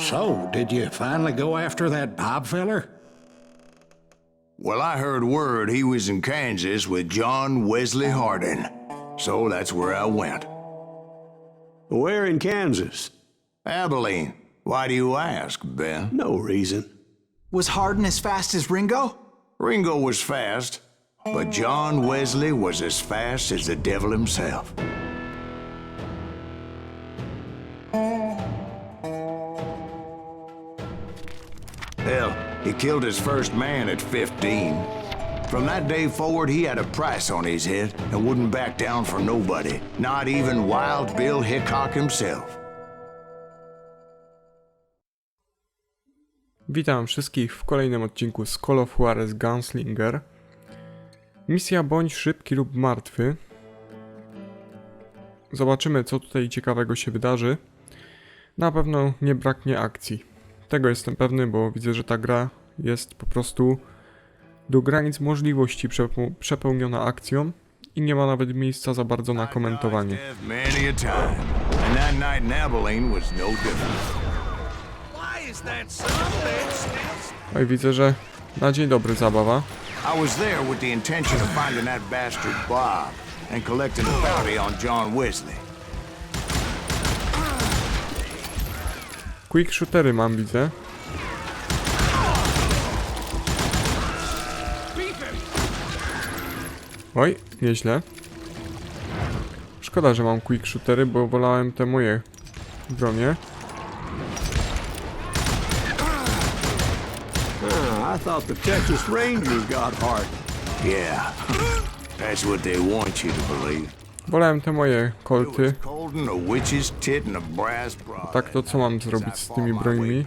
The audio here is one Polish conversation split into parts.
So, did you finally go after that Bob feller? Well, I heard word he was in Kansas with John Wesley Hardin. So that's where I went. Where in Kansas? Abilene. Why do you ask, Ben? No reason. Was Hardin as fast as Ringo? Ringo was fast, but John Wesley was as fast as the devil himself. He killed his first man at 15. From that day forward, he had a price on his head and wouldn't back down for nobody, not even Wild Bill Hickok himself. Witam wszystkich w kolejnym odcinku z Call of Juarez Gunslinger. Misja bądź szybki lub martwy. Zobaczymy co tutaj ciekawego się wydarzy. Na pewno nie braknie akcji. Tego jestem pewny, bo widzę, że ta gra jest po prostu do granic możliwości przepeł- przepełniona akcją i nie ma nawet miejsca za bardzo na komentowanie. No. Oj, widzę, że na dzień dobry zabawa. I was there with the intention of finding that bastard Bob and collecting a bounty on John Wesley. Quick shootery mam, widzę. Oj, nieźle. Szkoda, że mam quick shootery, bo wolałem te moje bronie. Ah, I thought the Texas Rangers got Hardin. Yeah, that's what they want you to believe. Wolałem te moje kolty. a. Tak, to co mam zrobić z tymi brońmi?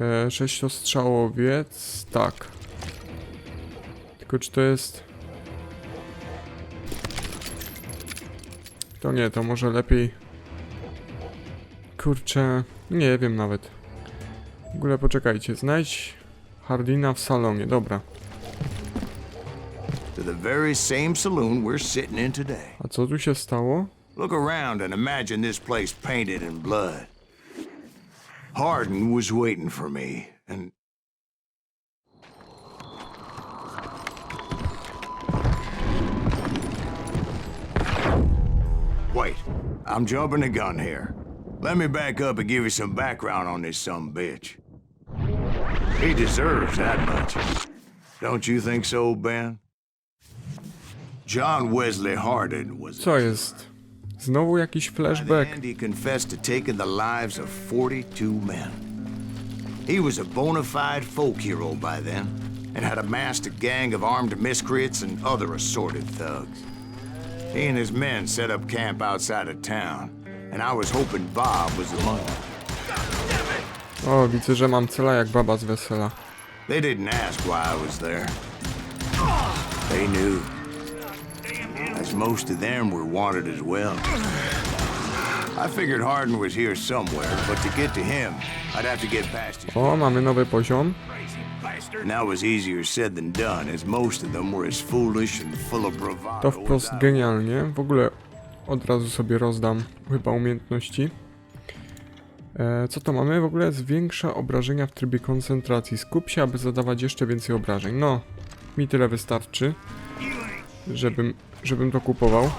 E, sześciostrzałowiec, tak. Tylko czy to jest... To nie, to może lepiej... Kurczę, nie wiem nawet. W ogóle poczekajcie, znajdź Hardina w salonie, dobra. The very same saloon we're sitting in today. A co tu się stało? Look around and imagine this place painted in blood. Hardin was waiting for me, and Wait, I'm jumping the gun here. Let me back up and give you some background on this some bitch. He deserves that much. Don't you think so, Ben? John Wesley Hardin was Co jest? Znowu jakiś flashback? end, he confessed to taking the lives of 42 men. He was a bona fide folk hero by then, and had amassed a gang of armed miscreants and other assorted thugs. He and his men set up camp outside of town, and I was hoping Bob was among them. O, widzę, że mam cela jak baba z wesela. They didn't ask why I was there. They knew. As most of them were wanted as well. I figured Hardin was here somewhere, but to get to him, I'd have to get past his O, mamy nowy poziom. That was easier said than done, as most of them were as foolish and full of bravado. To wprost genialnie. W ogóle od razu sobie rozdam chyba umiejętności. E, co to mamy? W ogóle zwiększa obrażenia w trybie koncentracji. Skup się, aby zadawać jeszcze więcej obrażeń. No, mi tyle wystarczy, żebym, żebym to kupował.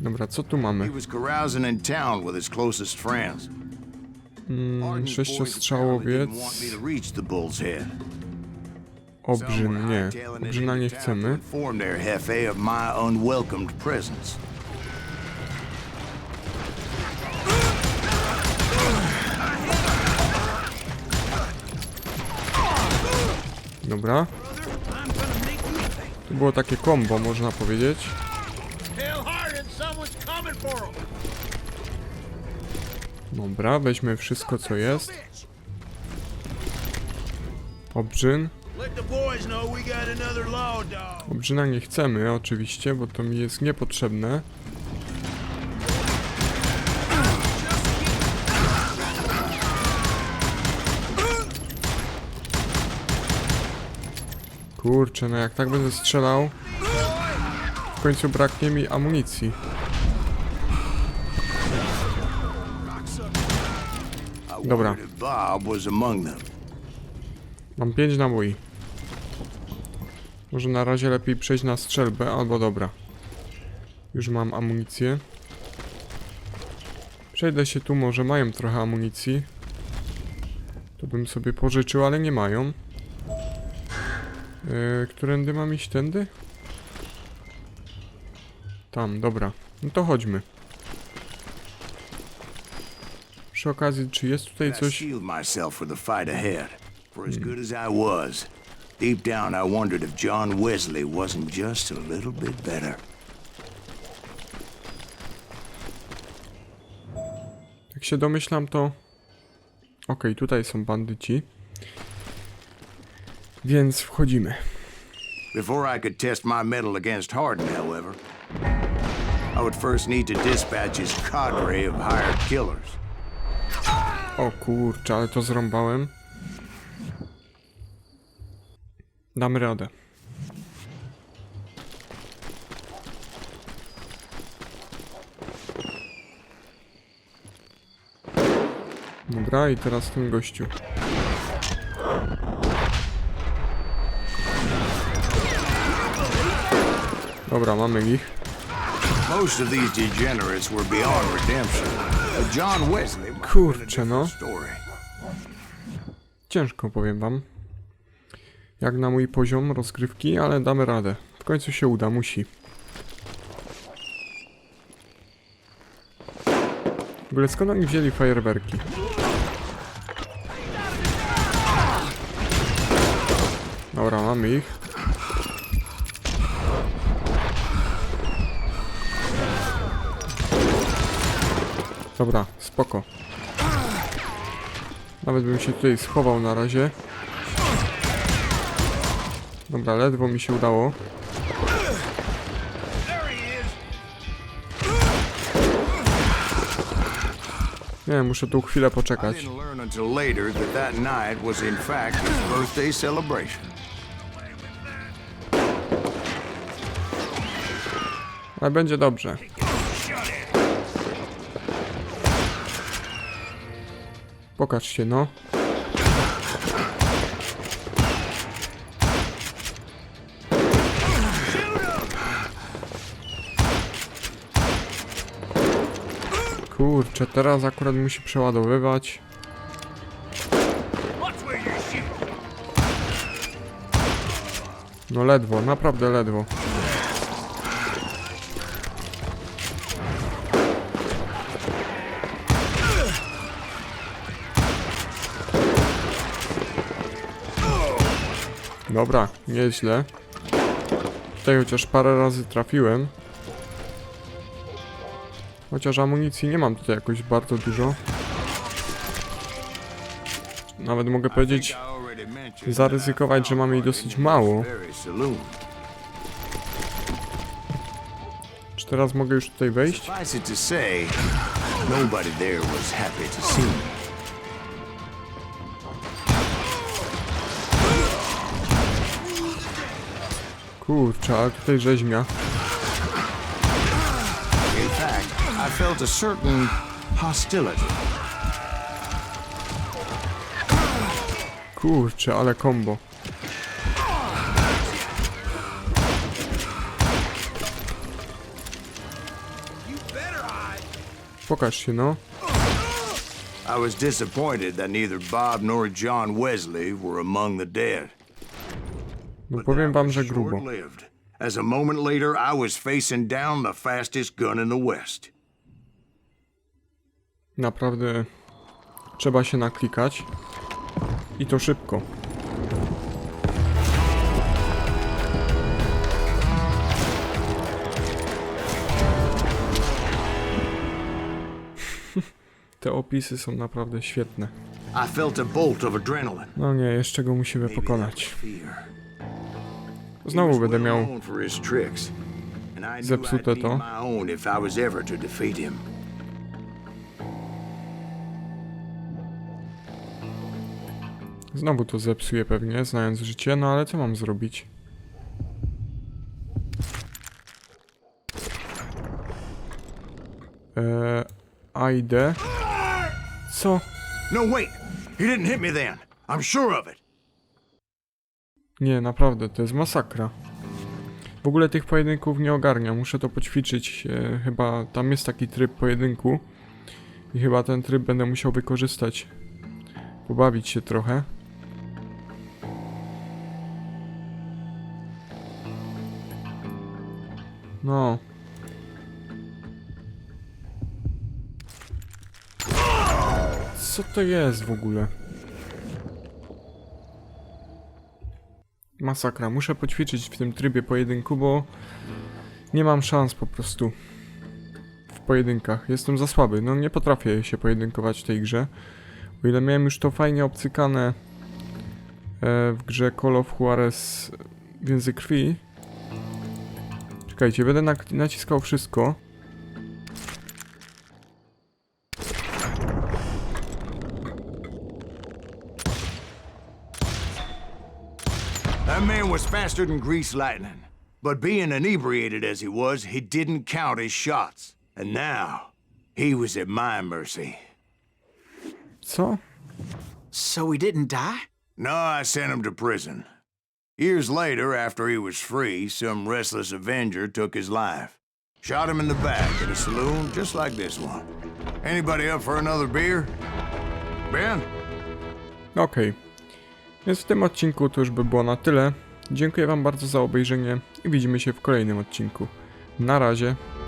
Dobra, co tu mamy? Mm, sześciostrzałowiec, obrzyn, nie. Obrzyna nie chcemy. Dobra. To było takie combo, można powiedzieć. Dobra, weźmy wszystko co jest. Obrzyn. Obrzyna nie chcemy oczywiście, bo to mi jest niepotrzebne. Kurczę, no jak tak będę strzelał, w końcu braknie mi amunicji. Dobra. Mam 5 naboi. Może na razie lepiej przejść na strzelbę, albo dobra. Już mam amunicję. Przejdę się tu, może mają trochę amunicji. To bym sobie pożyczył, ale nie mają. Yy, którędy mam iść? Tędy? Tam, dobra. No to chodźmy. Przy okazji, czy jest tutaj coś... for as good as I was, deep down I wondered if John Wesley wasn't just a little bit better. Jak się domyślam, to. Okej, tutaj są bandyci. Więc wchodzimy. Before I could test my mettle against Harden, however, I would first need to dispatch his cadre of hired killers. O kurczę, ale to zrąbałem. Damy radę. Dobra, i teraz ten gościu. Dobra, mamy ich. Most of these degenerates were beyond redemption, but John Wesley Kurczę, no. Ciężko powiem wam. Jak na mój poziom rozgrywki, ale damy radę. W końcu się uda, musi. W ogóle skąd oni wzięli fajerwerki? Dobra, mamy ich. Dobra, spoko. Nawet bym się tutaj schował na razie. Dobra, ledwo mi się udało. Nie, muszę tu chwilę poczekać. didn't learn until Pokaż się, no. Kurczę, teraz akurat musi przeładowywać. No ledwo, naprawdę ledwo. Dobra, nieźle. Tutaj chociaż parę razy trafiłem. Chociaż amunicji nie mam tutaj jakoś bardzo dużo. Nawet mogę powiedzieć, zaryzykować, że mamy jej dosyć mało. Czy teraz mogę już tutaj wejść? Nobody there was happy to see me. Kurczę, ale tutaj rzeźmia. In fact, I felt a certain hostility. Kurczę, ale combo. Pokaż się, no. I was disappointed that neither Bob nor John Wesley were among the dead. No powiem wam, że grubo. as a moment later I was facing down the fastest gun in the West. Naprawdę trzeba się naklikać. I to szybko. Te opisy są naprawdę świetne. No nie, jeszcze go musimy pokonać. Znowu będę miał zepsute to. Znowu to zepsuję pewnie, znając życie, no ale co mam zrobić? Eee, a idę. Co? No, wait! He didn't hit me then. I'm sure of it. Nie, naprawdę, to jest masakra. W ogóle tych pojedynków nie ogarnia, muszę to poćwiczyć. E, chyba tam jest taki tryb pojedynku. I chyba ten tryb będę musiał wykorzystać. Pobawić się trochę. No. Co to jest w ogóle? Masakra, muszę poćwiczyć w tym trybie pojedynku, bo nie mam szans po prostu w pojedynkach. Jestem za słaby, no nie potrafię się pojedynkować w tej grze. O ile miałem już to fajnie obcykane e, w grze Call of Juarez Więzy Krwi. Czekajcie, będę naciskał wszystko. Was faster than grease lightning. But being inebriated as he was, he didn't count his shots. And now, he was at my mercy. So? So he didn't die? No, I sent him to prison. Years later, after he was free, some restless Avenger took his life. Shot him in the back at a saloon just like this one. Anybody up for another beer? Ben? Okej. Więc w tym odcinku to już by było na tyle. Dziękuję Wam bardzo za obejrzenie i widzimy się w kolejnym odcinku. Na razie.